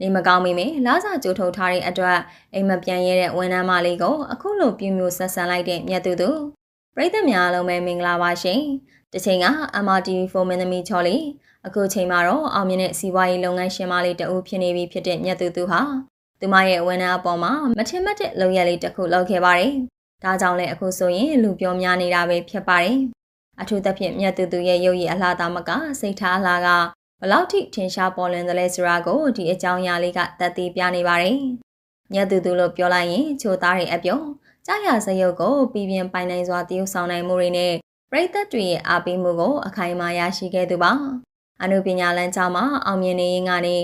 နေမကောင်းမိမေလာစာကြိုးထုတ်ထားတဲ့အတွက်အိမ်မပြန်ရတဲ့ဝန်ထမ်းမလေးကိုအခုလိုပြမျိုးဆက်ဆံလိုက်တဲ့မြတ်သူသူပရိသတ်များအားလုံးပဲမင်္ဂလာပါရှင်တစ်ချိန်က MRTV4 မင်းသမီးချော်လေးအခုချိန်မှာတော့အောင်မြင်တဲ့စီးပွားရေးလုပ်ငန်းရှင်မလေးတအုပ်ဖြစ်နေပြီဖြစ်တဲ့မြတ်သူသူဟာသူမရဲ့ဝန်ထမ်းအပေါ်မှာမထင်မှတ်တဲ့လုပ်ရလေးတစ်ခုလုပ်ခဲ့ပါတယ်ဒါကြောင့်လည်းအခုဆိုရင်လူပြောများနေတာပဲဖြစ်ပါတယ်အထူးသဖြင့်မြတ်သူသူရဲ့ရုပ်ရည်အလှသားမကစိတ်ထားအလှက ဘလောက်ထိထင်ရှားပေါ်လွင်သလဲဆိုတာကိုဒီအကြောင်းအရာလေးကသက်သေပြနေပါတယ်။မြတ်သူသူလို့ပြောလိုက်ရင်ချိုသားတွေအပြုံးကြားရစရုပ်ကိုပြည်ပြင်းပိုင်နိုင်စွာတည်ယူဆောင်နိုင်မှုတွေနဲ့ပရိသတ်တွေရဲ့အားပေးမှုကိုအခိုင်အမာရရှိခဲ့သူပါ။အနုပညာလမ်းကြောင်းမှာအောင်မြင်နေရင်ကနေ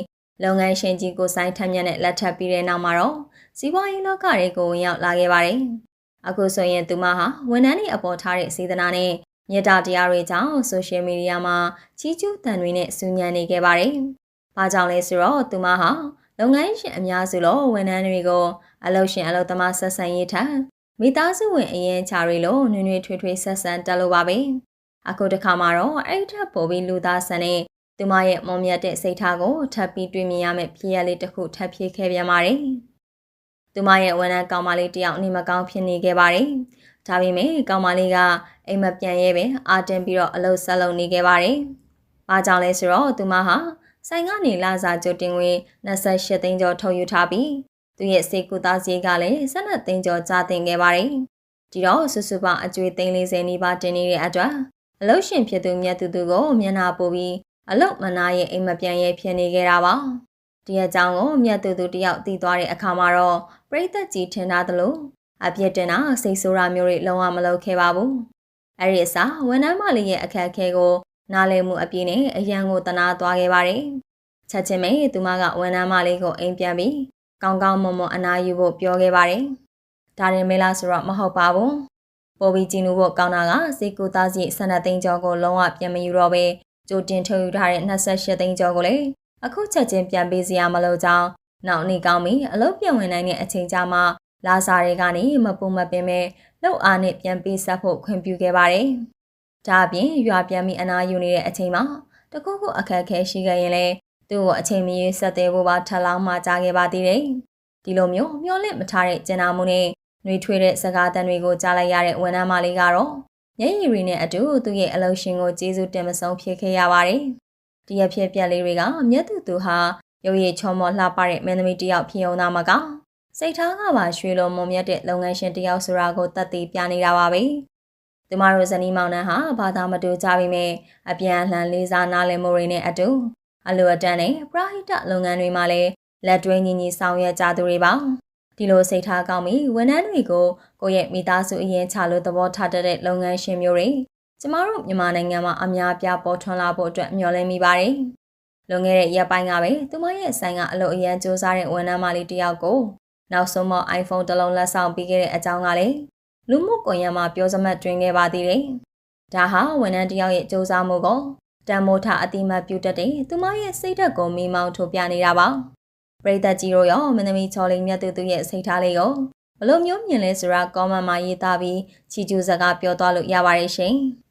လုပ်ငန်းရှင်ကြီးကိုစိုင်းထက်မြက်နဲ့လက်ထပ်ပြီးတဲ့နောက်မှာတော့စီးပွားရေးလောကတွေကိုဝင်ရောက်လာခဲ့ပါတယ်။အခုဆိုရင်သူမဟာဝန်ထမ်းတွေအပေါ်ထားတဲ့စေတနာနဲ့ မြတ်တာတရားတွေကြောင့်ဆိုရှယ်မီဒီယာမှာချီးကျူးတန်တွေနဲ့စူးညံနေခဲ့ပါတယ်။ဘာကြောင့်လဲဆိုတော့သူမဟာလုပ်ငန်းရှင်အများစုလိုဝန်ထမ်းတွေကိုအလုပ်ရှင်အလုပ်သမားဆက်ဆံရေးထက်မိသားစုဝင်အရင်ချာတွေလိုနွေနွေထွေးထွေးဆက်ဆံတက်လို့ပါပဲ။အခုတစ်ခါမှာတော့အဲ့ထက်ပိုပြီးလူသားဆန်တဲ့သူမရဲ့မွန်မြတ်တဲ့စိတ်ထားကိုထပ်ပြီးတွေ့မြင်ရမယ့်ဖြစ်ရလေးတစ်ခုထပ်ဖြစ်ခဲ့ပြန်ပါတယ်။သူမရဲ့ဝန်ထမ်းကောင်မလေးတယောက်နေမကောင်းဖြစ်နေခဲ့ပါတယ်။ ဒါပေမဲ့ကောင်မလေးကအိမ်မပြန်ရဲပဲအာတင်ပြီးတော့အလုပ်ဆက်လုပ်နေခဲ့ပါတယ်။ဘာကြောင့်လဲဆိုတော့သူမဟာဆိုင်ကနေလာစာကြိုတင်ဝင်28သိန်းကျော်ထုတ်ယူထားပြီးသူရဲ့စေကူသားစည်းကလည်း12သိန်းကျော်ကြာတင်ခဲ့ပါတယ်။ဒီတော့စုစုပေါင်းအကျွေးသိန်း40နီးပါးတင်နေတဲ့အတွက်အလုရှင်ဖြစ်သူမြတ်သူသူကိုမျက်နှာပို့ပြီးအလုမနာရဲ့အိမ်မပြန်ရဲဖြစ်နေခဲ့တာပါ။ဒီအကြောင်းကိုမြတ်သူသူတယောက်သိသွားတဲ့အခါမှာတော့ပြိသက်ကြီးထင်သားသလို အပြစ်တင်တာစိတ်ဆိုးတာမျိုးတွေလုံးဝမလုပ်ခဲ့ပါဘူး။အဲ့ဒီအစားဝန်ထမ်းမလေးရဲ့အခက်အခဲကိုနားလည်မှုအပြည့်နဲ့အရန်ကိုတနာသွားခဲ့ပါတယ်။ချက်ချင်းပဲသူမကဝန်ထမ်းမလေးကိုအိမ်ပြန်ပြီးကောင်းကောင်းမွန်မွန်အနာယူဖို့ပြောခဲ့ပါတယ်။ဒါရင်မေလားဆိုတော့မဟုတ်ပါဘူး။ပေါ်ပြီးကြည့်လို့ဖို့ကောင်းတာကစေကူသားစီဆန္ဒသိန်းကျော်ကိုလုံးဝပြန်မယူတော့ပဲကြိုတင်ထုတ်ယူထားတဲ့28သိန်းကျော်ကိုလည်းအခုချက်ချင်းပြန်ပေးစရာမလိုကြောင်းနောက်နေ့ကောင်းပြီအလုပ်ပြန်ဝင်နိုင်တဲ့အချိန်ကြာမှ လာစာတွေကနေမပုံမပင်မဲ့လောက်အားနဲ့ပြန်ပေးဆက်ဖို့ခွင့်ပြုခဲ့ပါတယ်။ဒါအပြင်ရွာပြန်ပြီးအနာယူနေတဲ့အချိန်မှာတခုခုအခက်အခဲရှိခဲ့ရင်လည်းသူ့ကိုအချိန်မီဆက်သေးဖို့ပါထပ်လောင်းမှကြားခဲ့ပါသေးတယ်။ဒီလိုမျိုးမျောလင့်မထားတဲ့ကျင်နာမှုနဲ့နှွေထွေးတဲ့စကားသံတွေကိုကြားလိုက်ရတဲ့ဝန်ထမ်းမလေးကတော့မျက်ရည်တွေနဲ့အတူသူ့ရဲ့အလုပ်ရှင်ကိုကျေးဇူးတင်မဆုံးဖြစ်ခဲ့ရပါတယ်။ဒီရဖြစ်ပြက်လေးတွေကမြတ်သူသူဟာရုပ်ရည်ချောမောလှပတဲ့မင်းသမီးတယောက်ဖြစ်ုံသားမှာက စိတ်ထားကပါရွှေလိုမုံမြတ်တဲ့လုပ်ငန်းရှင်တယောက်ဆိုတာကိုတတ်သိပြနေတာပါပဲ။သူမတို့ဇနီးမောင်နှံဟာဘာသာမတူကြပေမဲ့အပြန်အလှန်လေးစားနားလည်မှုတွေနဲ့အတူအလိုအတန်းနဲ့ပရာဟိတလုပ်ငန်းတွေမှာလည်းလက်တွဲညီညီဆောင်ရွက်ကြသူတွေပါ။ဒီလိုစိတ်ထားကောင်းပြီးဝန်ထမ်းတွေကိုကိုယ့်ရဲ့မိသားစုအရင်ချလို့သဘောထားတဲ့လုပ်ငန်းရှင်မျိုးတွေကျမတို့မြန်မာနိုင်ငံမှာအများပြားပေါ်ထွန်းလာဖို့အတွက်မျှော်လင့်မိပါတယ်။လွန်ခဲ့တဲ့ရက်ပိုင်းကပဲသူမရဲ့ဆိုင်ကအလုပ်အရန်စူးစမ်းတဲ့ဝန်ထမ်းမလေးတယောက်ကို နောက်ဆုံးမှ iPhone တစ်လုံးလက်ဆောင်ပေးခဲ့တဲ့အကြောင်းကလည်းလူမှုကွန်ရက်မှာပြောစမှတ်တွင်ခဲ့ပါသေးတယ်။ဒါဟာဝန်ထမ်းတယောက်ရဲ့စူးစမ်းမှုကိုတန်မိုးထအတိမတ်ပြုတတ်တဲ့သူမရဲ့စိတ်ဓာတ်ကိုမိမောင်းထုတ်ပြနေတာပါ။ပရိသတ်ကြီးတို့ရောမင်းသမီးချော်လေးမြတ်သူသူရဲ့စိတ်ထားလေးကိုဘလို့မျိုးမြင်လဲဆိုတာ comment မှာရေးသားပြီးချီကျူးစကားပြောသွားလို့ရပါတယ်ရှင်။